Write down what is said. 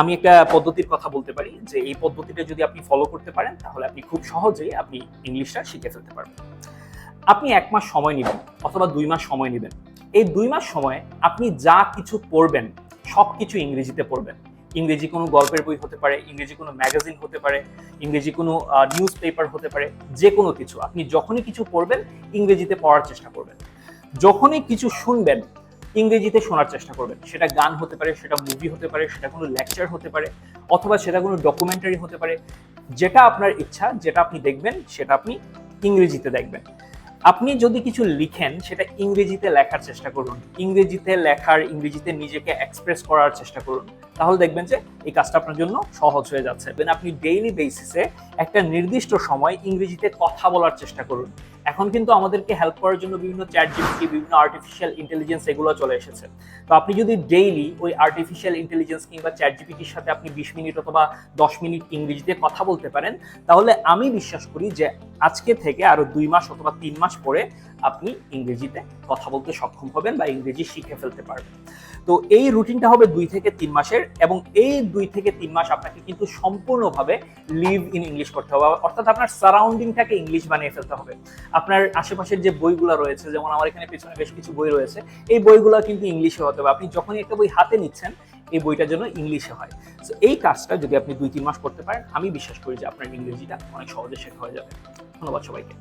আমি একটা পদ্ধতির কথা বলতে পারি যে এই পদ্ধতিটা যদি আপনি ফলো করতে পারেন, তাহলে আপনি খুব সহজেই আপনি ইংলিশটা শিখে ফেলতে পারবেন। আপনি এক মাস সময় নেবেন অথবা দুই মাস সময় নেবেন। এই দুই মাস সময়ে আপনি যা কিছু পড়বেন সব কিছু ইংরেজিতে পড়বেন। ইংরেজি কোনো গল্পের বই হতে পারে, ইংরেজি কোনো ম্যাগাজিন হতে পারে, ইংরেজি কোনো নিউজ পেপার হতে পারে যে কোনো কিছু। আপনি যখনই কিছু পড়বেন, ইংরেজিতে পড়ার চেষ্টা করবেন। যখনই কিছু শুনবেন ইংরেজিতে শোনার চেষ্টা করবেন। সেটা গান হতে পারে, সেটা মুভি হতে পারে, সেটা কোনো লেকচার হতে পারে, অথবা সেটা কোনো ডকুমেন্টারি হতে পারে। যেটা আপনার ইচ্ছা, যেটা আপনি দেখবেন, সেটা আপনি ইংরেজিতে দেখবেন। আপনি যদি কিছু লিখেন, সেটা ইংরেজিতে লেখার চেষ্টা করুন। ইংরেজিতে লেখার, ইংরেজিতে নিজেকে এক্সপ্রেস করার চেষ্টা করুন। তাহলে দেখবেন যে এই কাজটা আপনার জন্য সহজ হয়ে যাচ্ছে। Then আপনি ডেইলি বেসিসে একটা নির্দিষ্ট সময় ইংরেজিতে কথা বলার চেষ্টা করুন। এখন কিন্তু আমাদেরকে হেল্প করার জন্য বিভিন্ন চ্যাট জিপিটি বিভিন্ন আর্টিফিশিয়াল ইন্টেলিজেন্স এগুলো চলে এসেছে। তো আপনি যদি ডেইলি ওই আর্টিফিশিয়াল ইন্টেলিজেন্স কিংবা চ্যাট জিপিটির সাথে আপনি বিশ মিনিট অথবা দশ মিনিট ইংরেজিতে কথা বলতে পারেন, তাহলে আমি বিশ্বাস করি যে আজকে থেকে আরও দুই মাস অথবা তিন মাস পরে আপনি ইংরেজিতে কথা বলতে সক্ষম হবেন বা ইংরেজি শিখে ফেলতে পারবেন। তো এই রুটিনটা হবে দুই থেকে তিন মাসের এবং এই দুই থেকে তিন মাস আপনাকে কিন্তু সম্পূর্ণভাবে লিভ ইন ইংলিশ করতে হবে। অর্থাৎ আপনার সারাউন্ডিংটাকে ইংলিশ বানিয়ে ফেলতে হবে। আপনার আশেপাশের যে বইগুলো রয়েছে, যেমন আমার এখানে পেছনে বেশ কিছু বই রয়েছে, এই বইগুলো কিন্তু ইংলিশে হতে হবে। আপনি যখনই একটা বই হাতে নিচ্ছেন, এই বইটার জন্য ইংলিশে হয়। তো এই কাজটা যদি আপনি দুই তিন মাস করতে পারেন, আমি বিশ্বাস করি যে আপনার ইংরেজিটা অনেক সহজে শেখা হয়ে যাবে। ধন্যবাদ সবাইকে।